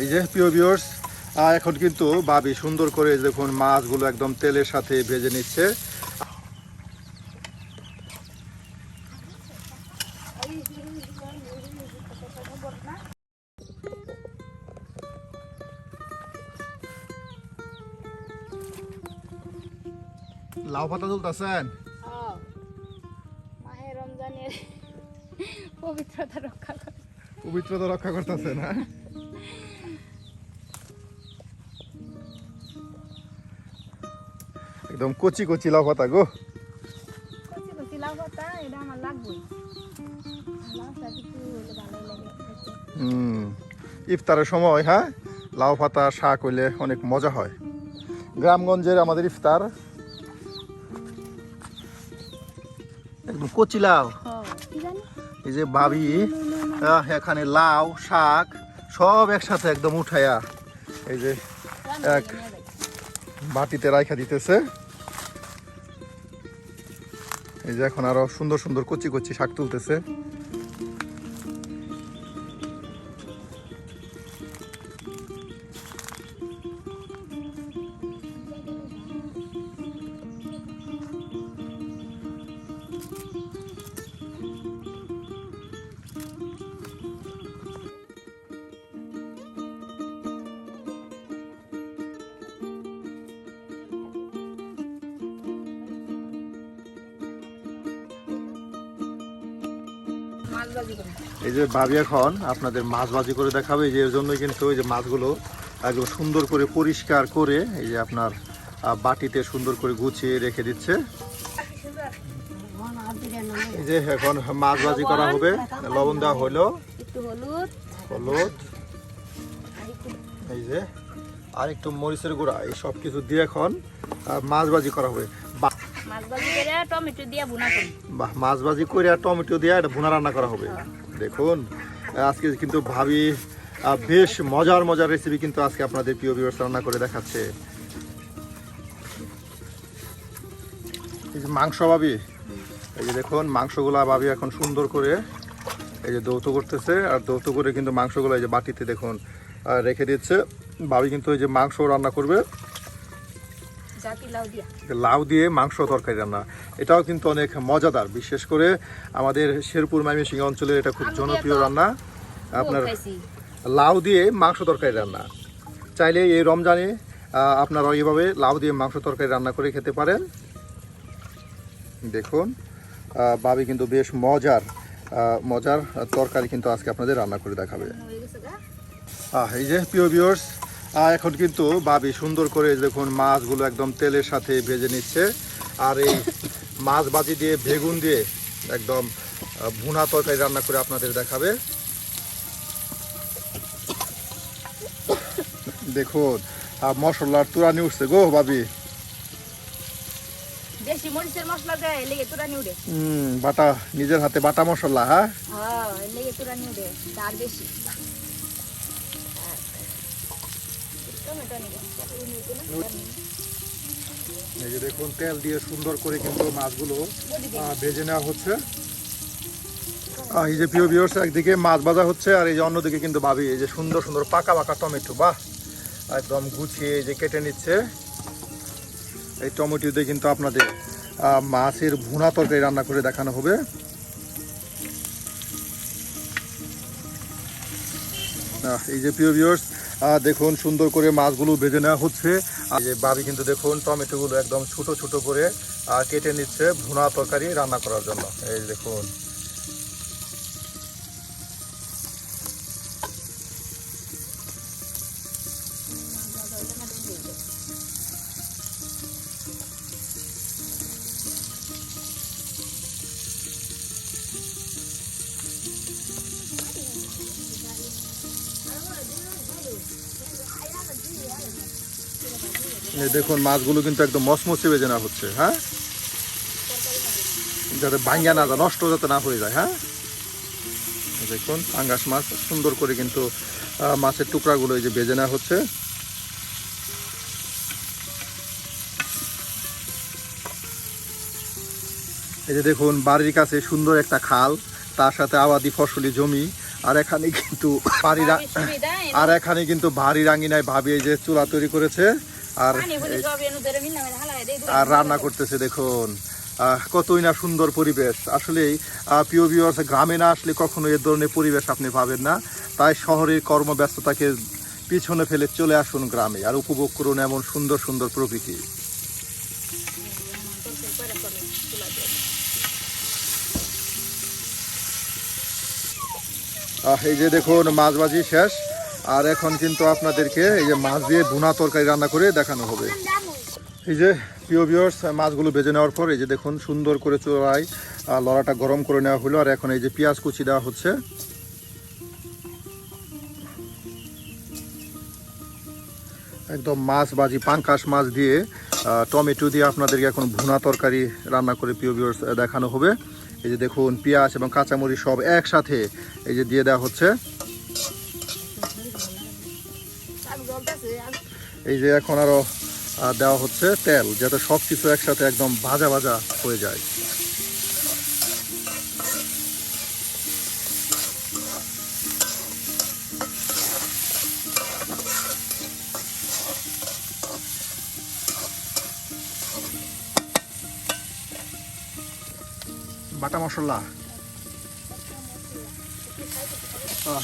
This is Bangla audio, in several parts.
এই যে প্রিয় ভিউয়ার্স এখন কিন্তু ভাবি সুন্দর করে দেখুন মাছগুলো একদম তেলের সাথে ভেজে নিচ্ছে। লাউ পাতা তুলতেছেন? হ্যাঁ। পবিত্রতা রক্ষা পবিত্রতা রক্ষা করতেছে না একদম কচি কচি লাউ পাতা গো। কচি কচি লাউ পাতা এটা আমার। হুম ইফতারের সময় হ্যাঁ? লাউ পাতা শাক হইলে অনেক মজা হয়। গ্রামগঞ্জের আমাদের ইফতার। একদম কচি লাউ। হ্যাঁ, এই যে ভাবি এখানে লাউ শাক সব একসাথে একদম উঠাইয়া এই যে এক বাটিতে রাইখা দিতেছে। এই যে এখন আরও সুন্দর সুন্দর কচি কচি শাক তুলতেছে। ভাবি এখন আপনাদের মাছ ভাজি করে দেখাবে। যে এর জন্যই কিন্তু এই যে মাছগুলো একদম সুন্দর করে পরিষ্কার করে এই যে আপনার বাটিতে সুন্দর করে গুছিয়ে রেখে দিচ্ছে। এই যে এখন মাছ ভাজি করা হবে। লবণ দেওয়া হলো। হলুদ। এই যে আর একটু মরিচের গুঁড়া, এই সব কিছু দিয়ে এখন মাছ ভাজি করা হবে। মাছ ভাজি করে টমেটো বাহ, মাছ ভাজি করে টমেটো দিয়ে এটা ভুনা রান্না করা হবে। দেখুন, আজকে কিন্তু ভাবি বেশ মজার মজার রেসিপি কিন্তু আজকে আপনাদের প্রিয় ভিউয়ার্স রান্না করে দেখাচ্ছে। মাংস ভাবি, এই যে দেখুন, মাংসগুলা ভাবি এখন সুন্দর করে এই যে দৌত করতেছে, আর দৌত করে কিন্তু মাংসগুলো এই যে বাটিতে দেখুন রেখে দিচ্ছে। ভাবি কিন্তু এই যে মাংস রান্না করবে। লাউ দিয়ে। মাংস তরকারি রান্না। এটাও কিন্তু অনেক মজাদার। বিশেষ করে আমাদের শেরপুর ময়মনসিংহ অঞ্চলের এটা খুব জনপ্রিয় রান্না। আপনার লাউ দিয়ে মাংস তরকারি রান্না। চাইলে এই রমজানে আপনারা এইভাবে লাউ দিয়ে মাংস তরকারি রান্না করে খেতে পারেন। দেখুন ভাবি কিন্তু বেশ মজার মজার তরকারি কিন্তু আজকে আপনাদের রান্না করে দেখাবে। এই যে প্রিয় ভিউয়ার্স এখন কিন্তু ভাবি সুন্দর করে দেখুন মাছগুলো একদম তেলের সাথে ভেজে নিচ্ছে। আর এই মাছ বাজি দিয়ে বেগুন দিয়ে একদম ভুনা তরকারি রান্না করে আপনাদের দেখাবে। দেখুন আর মশলার তুরানি উঠছে গো ভাবি দেশি মরিচের মশলা দেয় লেগে তোরা নিউডে হুম বাটা নিজের হাতে বাটা মশলা হ্যাঁ? হ্যাঁ লেগে তোরা নিউডে তার বেশি। দেখুন, তেল দিয়ে সুন্দর করে কিন্তু মাছগুলো ভেজে নেওয়া হচ্ছে। এই যে প্রিয় ভিউয়ার্স একদিকে মাছ ভাজা হচ্ছে, আর এই যে অন্যদিকে কিন্তু ভাবি, এই যে সুন্দর সুন্দর পাকা পাকা টমেটো, বাহ! একদম গুছিয়ে এই যে কেটে নিচ্ছে। এই টমেটো দিয়ে কিন্তু আপনাদের মাছের ভুনা তরকারি রান্না করে দেখানো হবে। এই যে প্রিয় ভিউয়ার্স দেখুন, সুন্দর করে মাছগুলো ভেজে নেওয়া হচ্ছে। আর যে বাবি কিন্তু দেখুন, টমেটোগুলো একদম ছোট ছোট করে কেটে নিচ্ছে ভুনা তরকারি রান্না করার জন্য। এই দেখুন। দেখুন মাছগুলো কিন্তু একদম মসমসে বেজে নেওয়া হচ্ছে হ্যাঁ? যাতে ভাঙ্গা না যায় নষ্ট যাতে না হয়ে যায় হ্যাঁ? দেখুন পাঙ্গাস মাছ সুন্দর করে কিন্তু মাছের টুকরাগুলো এই যে বেজে নেওয়া হচ্ছে। এই যে দেখুন বাড়ির কাছে সুন্দর একটা খাল তার সাথে আবাদি ফসলি জমি আর এখানে কিন্তু বাড়ির আর এখানে কিন্তু ভারী রাঙিনায় ভাবি এই যে চুলা তৈরি করেছে। আর আর রান্না করতেছে দেখুন। কতই না সুন্দর পরিবেশ। আসলেই পিও ভিউয়ার্স গ্রামে না আসলে কখনো এ ধরনের পরিবেশ আপনি পাবেন না। তাই শহরের কর্মব্যস্ততাকে পিছনে ফেলে চলে আসুন গ্রামে আর উপভোগ করুন এমন সুন্দর সুন্দর প্রকৃতি। আহ, এই যে দেখুন মাছ ভাজি শেষ। আর এখন কিন্তু আপনাদেরকে এই যে মাছ দিয়ে ভুনা তরকারি রান্না করে দেখানো হবে। এই যে, প্রিয় ভিউয়ার্স মাছগুলো ভেজে নেওয়ার পর এই যে দেখুন, সুন্দর করে চোরাই লড়াটা গরম করে নেওয়া হলো। আর এখন এই যে পেঁয়াজ কুচি দেওয়া হচ্ছে। একদম মাছ বাজি, পাঙ্কাশ মাছ দিয়ে টমেটো দিয়ে আপনাদেরকে এখন ভুনা তরকারি রান্না করে, প্রিয় ভিউয়ার্স দেখানো হবে। এই যে দেখুন, পেঁয়াজ এবং কাঁচামরিচ সব একসাথে এই যে দিয়ে দেওয়া হচ্ছে। এই যে এখন আরও আহ, দেওয়া হচ্ছে তেল যাতে সব কিছু একসাথে একদম ভাজা ভাজা হয়ে যায়। বাটা মশলা।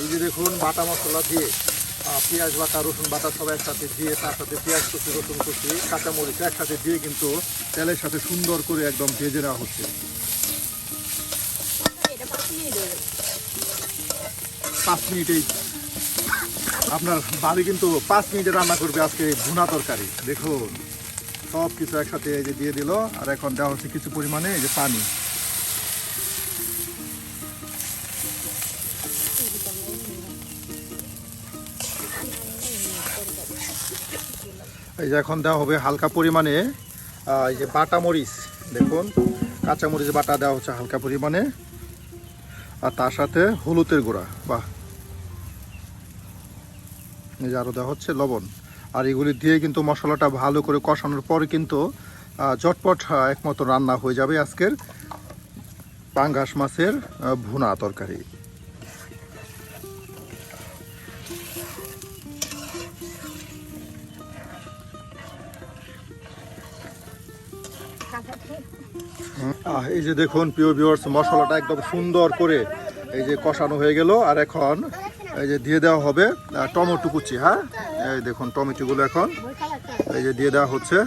এই যে দেখুন বাটা মশলা দিয়ে পেঁয়াজ বাটা রসুন বাটা সব একসাথে দিয়ে তার সাথে পেঁয়াজ কুচি রসুন কুচি কাঁচামরিচ একসাথে দিয়ে কিন্তু তেলের সাথে সুন্দর করে একদম ভেজে নেওয়া হচ্ছে। পাঁচ মিনিটেই। আপনার বাড়ি কিন্তু পাঁচ মিনিটে রান্না করবে আজকে ভুনা তরকারি। দেখুন সব কিছু একসাথে এই যে দিয়ে দিল আর এখন দেওয়া হচ্ছে কিছু পরিমাণে এই যে পানি। এই যে এখন দেওয়া হবে হালকা পরিমাণে এই যে বাটা মরিচ দেখুন কাঁচা মরিচ বাটা দেওয়া হচ্ছে হালকা পরিমাণে আর তার সাথে হলুদের গুঁড়া বাহ। এই যে আরও দেওয়া হচ্ছে লবণ আর এগুলি দিয়ে কিন্তু মশলাটা ভালো করে কষানোর পর কিন্তু আহ, ঝটপট একমতো রান্না হয়ে যাবে আজকের পাঙ্গাস মাছের ভুনা তরকারি। এই যে দেখুন, প্রিয় ভিউয়ার্স মশলাটা একদম সুন্দর করে এই যে কষানো হয়ে গেল। আর এখন এই যে দিয়ে দেওয়া হবে টমেটো কুচি হ্যাঁ? এই দেখুন, টমেটোগুলো এখন এই যে দিয়ে দেওয়া হচ্ছে।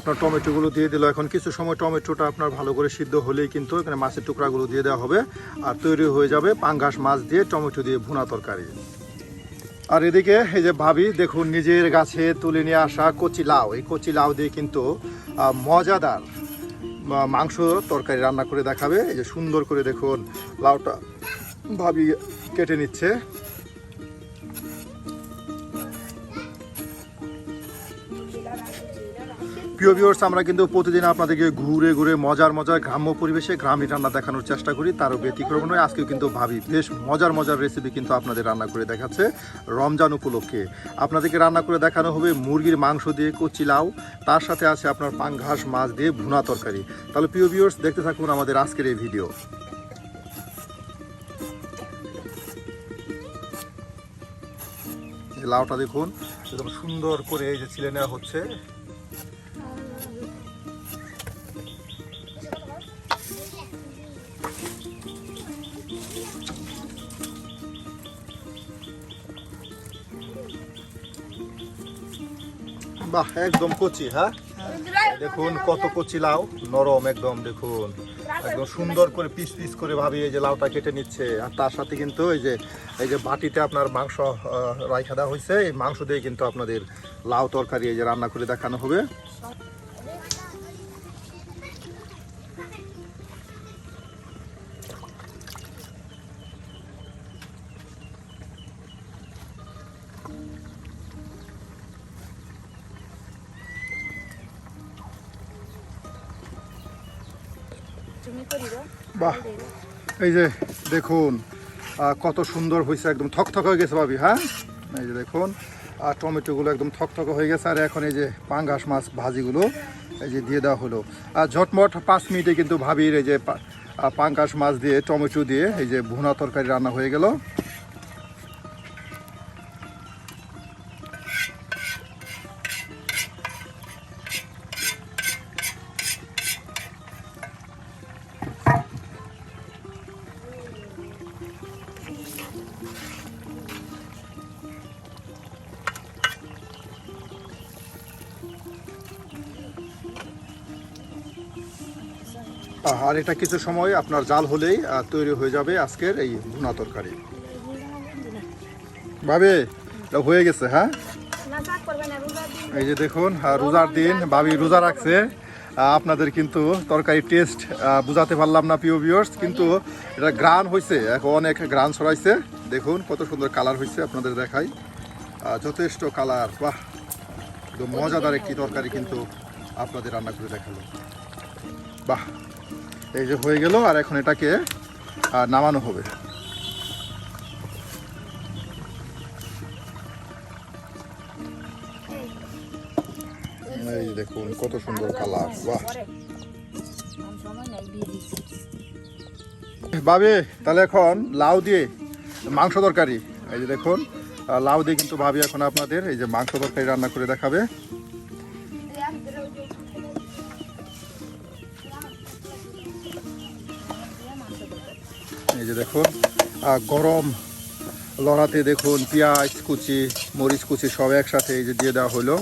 আপনার টমেটোগুলো দিয়ে দিল। এখন কিছু সময় টমেটোটা আপনার ভালো করে সিদ্ধ হলেই কিন্তু এখানে মাছের টুকরাগুলো দিয়ে দেওয়া হবে। আর তৈরি হয়ে যাবে পাঙ্গাস মাছ দিয়ে টমেটো দিয়ে ভুনা তরকারি। আর এদিকে এই যে ভাবি, দেখুন, নিজের গাছে তুলে নিয়ে আসা কচি লাউ। এই কচি লাউ দিয়ে কিন্তু মজাদার মাংস তরকারি রান্না করে দেখাবে। এই যে সুন্দর করে দেখুন, লাউটা ভাবি কেটে নিচ্ছে। প্রিয় ভিউয়ার্স আমরা কিন্তু প্রতিদিন আপনাদেরকে ঘুরে ঘুরে মজার মজার গ্রাম্য পরিবেশে গ্রামীণ রান্না দেখানোর চেষ্টা করি তারও ব্যতিক্রম নয়। আজকেও কিন্তু ভাবি বেশ মজার মজার রেসিপি কিন্তু আপনাদের রান্না করে দেখাচ্ছে রমজান উপলক্ষে। আপনাদেরকে রান্না করে দেখানো হবে মুরগির মাংস দিয়ে কচি লাউ, তার সাথে আছে আপনার পাঙ্ঘাস মাছ দিয়ে ভুনা তরকারি। তাহলে প্রিয় ভিউয়ার্স দেখতে থাকুন আমাদের আজকের এই ভিডিও লাউটা দেখুন সুন্দর করে এই যে ছিলে নেওয়া হচ্ছে। বাহ একদম কচি হ্যাঁ? দেখুন কত কচি লাউ, নরম একদম, দেখুন। একদম সুন্দর করে পিস পিস করে ভাবি এই যে লাউটা কেটে নিচ্ছে। আর তার সাথে কিন্তু এই যে এই যে বাটিতে আপনার মাংস রাইখা দেওয়া হয়েছে, এই মাংস দিয়ে কিন্তু আপনাদের লাউ তরকারি এই যে রান্না করে দেখানো হবে। এই যে দেখুন কত সুন্দর হয়েছে একদম থকথক হয়ে গেছে ভাবি হ্যাঁ? এই যে দেখুন, আর টমেটোগুলো একদম থকথক হয়ে গেছে, আর এখন এই যে পাঙ্গাস মাছ ভাজিগুলো এই যে দিয়ে দেওয়া হলো। আর ঝটমট পাঁচ মিনিটে কিন্তু ভাবির এই যে পাঙ্গাস মাছ দিয়ে, টমেটো দিয়ে এই যে ভুনা তরকারি রান্না হয়ে গেল। আর এটা কিছু সময় আপনার জাল হলেই তৈরি হয়ে যাবে আজকের এই ভুনা তরকারি। ভাবে হয়ে গেছে হ্যাঁ? এই যে দেখুন রোজার দিন, ভাবি রোজা রাখছে। আপনাদের কিন্তু তরকারি টেস্ট বুঝাতে পারলাম না পিও ভিউয়ার্স কিন্তু এটা গ্রান হয়েছে এখন অনেক গ্রান ছড়াইছে। দেখুন, কত সুন্দর কালার হয়েছে আপনাদের দেখাই। যথেষ্ট কালার, বাহ! মজাদার একটি তরকারি কিন্তু আপনাদের রান্না করে দেখাল। বাহ! এই যে হয়ে গেল, আর এখন এটাকে নামানো হবে। এই দেখুন, কত সুন্দর কালার, বাহ। ভাবি, তাহলে এখন লাউ দিয়ে মাংস তরকারি। এই যে দেখুন লাউ দিয়ে কিন্তু ভাবি এখন আপনাদের এই যে মাংস তরকারি রান্না করে দেখাবে। গরম। লড়াতে দেখুন, পেঁয়াজ কুচি, মরিচ কুচি সব একসাথে এই যে দিয়ে দেওয়া হলো।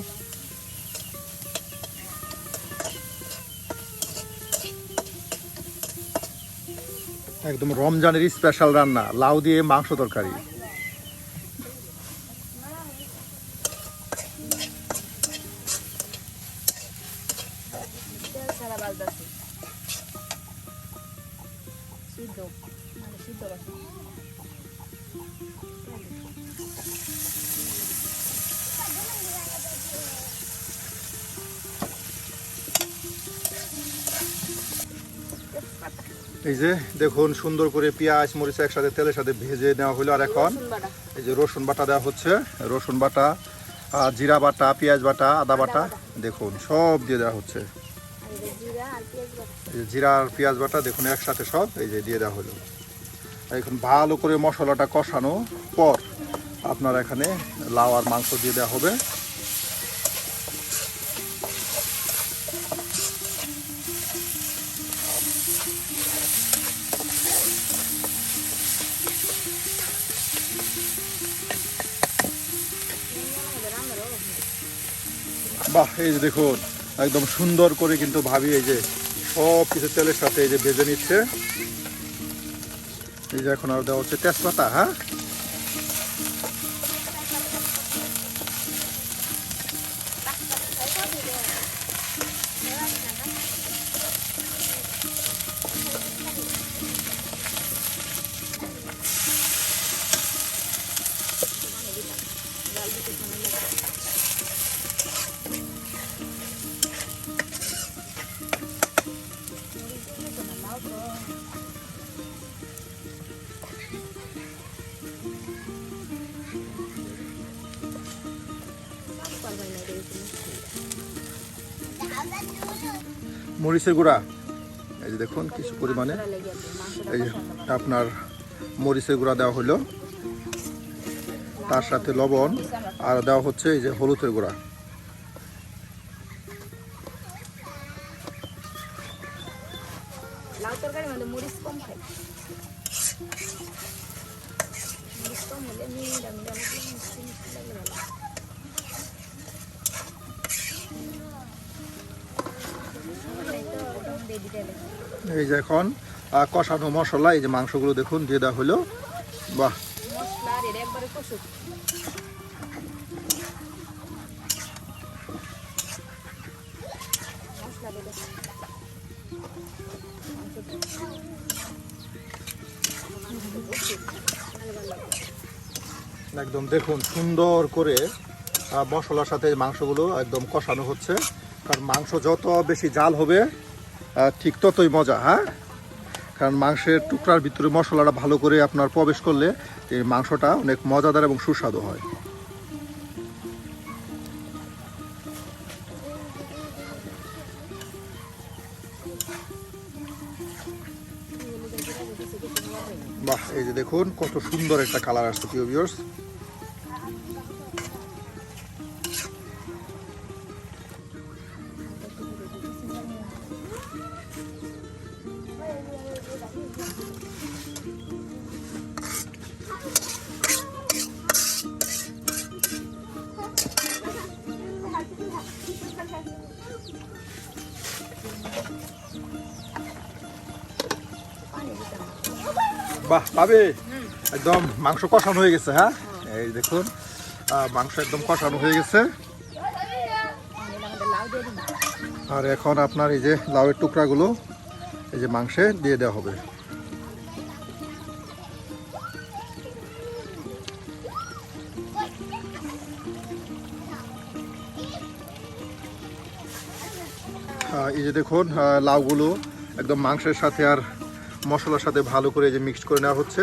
একদম রমজানের স্পেশাল রান্না, লাউ দিয়ে মাংস তরকারি। এই যে দেখুন সুন্দর করে পেঁয়াজ মরিচ একসাথে তেলের সাথে ভেজে নেওয়া হলো আর এখন এই যে রসুন বাটা দেওয়া হচ্ছে। রসুন বাটা জিরা বাটা পেঁয়াজ বাটা আদা বাটা দেখুন সব দিয়ে দেওয়া হচ্ছে। এই জিরা আর পেঁয়াজ বাটা। এই যে জিরা আর পেঁয়াজ বাটা দেখুন একসাথে সব এই যে দিয়ে দেওয়া হলো। এখন ভালো করে মশলাটা কষানো পর আপনার এখানে লাউ আর মাংস দিয়ে দেওয়া হবে। বাহ, এই যে দেখুন, একদম সুন্দর করে কিন্তু ভাবি এই যে সব কিছু তেলের সাথে এই যে ভেজে নিচ্ছে। এই যে এখন আর দেওয়া হচ্ছে তেজপাতা হ্যাঁ? মরিচের গুঁড়া। এই যে দেখুন কিছু পরিমাণে। এই যে আপনার মরিচের গুঁড়া দেওয়া হলো। তার সাথে লবণ আর দেওয়া হচ্ছে এই যে হলুদের গুঁড়া। মানে কম এই যে এখন কষানো মশলা, এই যে মাংসগুলো দেখুন, দিয়ে দেওয়া হলো। বাহ। একদম দেখুন, সুন্দর করে মশলার সাথে মাংসগুলো একদম কষানো হচ্ছে। কারণ মাংস যত বেশি জাল হবে ঠিক ততই মজা হ্যাঁ? কারণ মাংসের টুকরার ভিতরে মশলাটা ভালো করে আপনার প্রবেশ করলে এই মাংসটা অনেক মজাদার এবং সুস্বাদু হয়। বাহ, এই যে দেখুন, কত সুন্দর একটা কালার আসছে, প্রিয় পাবে? একদম মাংস কষানো হয়ে গেছে হ্যাঁ? এই দেখুন মাংস একদম কষানো হয়ে গেছে। আর এখন আপনার এই যে লাউয়ের টুকরাগুলো, এই যে মাংসে দিয়ে দেওয়া হবে। এই যে দেখুন লাউগুলো একদম মাংসের সাথে আর মশলার সাথে ভালো করে এই যে মিক্সড করে নেওয়া হচ্ছে।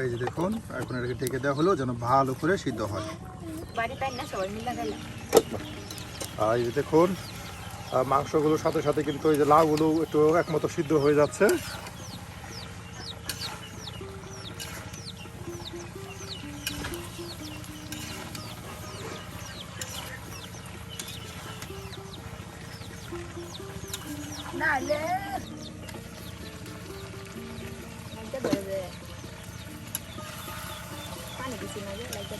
এই যে দেখুন এখন এটাকে ঢেকে দেওয়া হলো যেন ভালো করে সিদ্ধ হয়। আর এই যে দেখুন মাংসগুলোর সাথে সাথে কিন্তু এই যে লাউগুলো একটু একমতো সিদ্ধ হয়ে যাচ্ছে। পানি দিছি না রে লাইটটা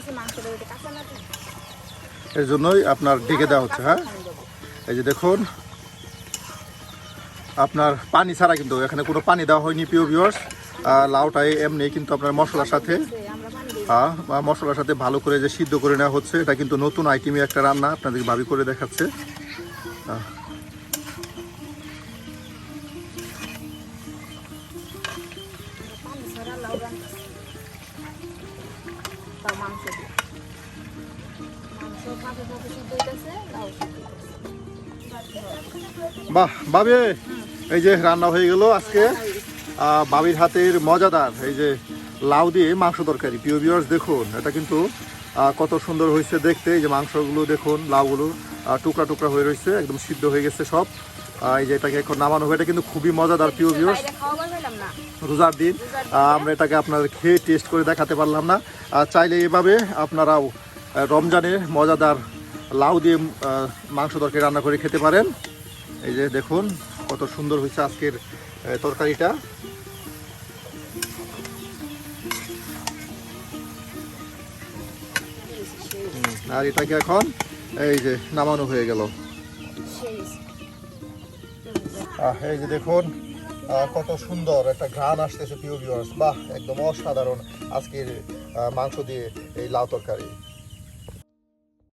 ধরে মাংস ধরে কাঁচা না এর জন্যই আপনার ঢেকে দেওয়া হচ্ছে হ্যাঁ? এই যে দেখুন, আপনার পানি ছাড়া কিন্তু এখানে কোনো পানি দেওয়া হয়নি, প্রিয় ভিউয়ার্স লাউটাই এমনি কিন্তু আপনার মশলার সাথে বা মশলার সাথে ভালো করে যে সিদ্ধ করে নেওয়া হচ্ছে, এটা কিন্তু নতুন আইটেমই একটা রান্না, আপনাদের ভাবি করে দেখাচ্ছে। বাহ বাবে এই যে রান্না হয়ে গেল আজকে। বাবির হাতের মজাদার এই যে লাউ দিয়ে মাংস তরকারি। প্রিয় ভিউয়ার্স দেখুন এটা কিন্তু কত সুন্দর হয়েছে দেখতে। এই যে মাংসগুলো দেখুন লাউগুলো টুকরা টুকরা হয়ে রয়েছে একদম সিদ্ধ হয়ে গেছে সব। এই যে এটাকে এখন নামানো হবে এটা কিন্তু খুবই মজাদার প্রিয় ভিউয়ার্স রোজার দিন আমরা এটাকে আপনার খেয়ে টেস্ট করে দেখাতে পারলাম না। আর চাইলে এভাবে আপনারাও আহ, রমজানের মজাদার লাউ দিয়ে মাংস তরকারি রান্না করে খেতে পারেন। এই যে দেখুন কত সুন্দর হয়েছে আজকের তরকারিটা। আর এটাকে এখন এই যে নামানো হয়ে গেল। এই যে দেখুন কত সুন্দর একটা ঘ্রাণ আসতেছে ভিউয়ার্স বাহ, একদম অসাধারণ আজকের মাংস দিয়ে এই লাউ তরকারি।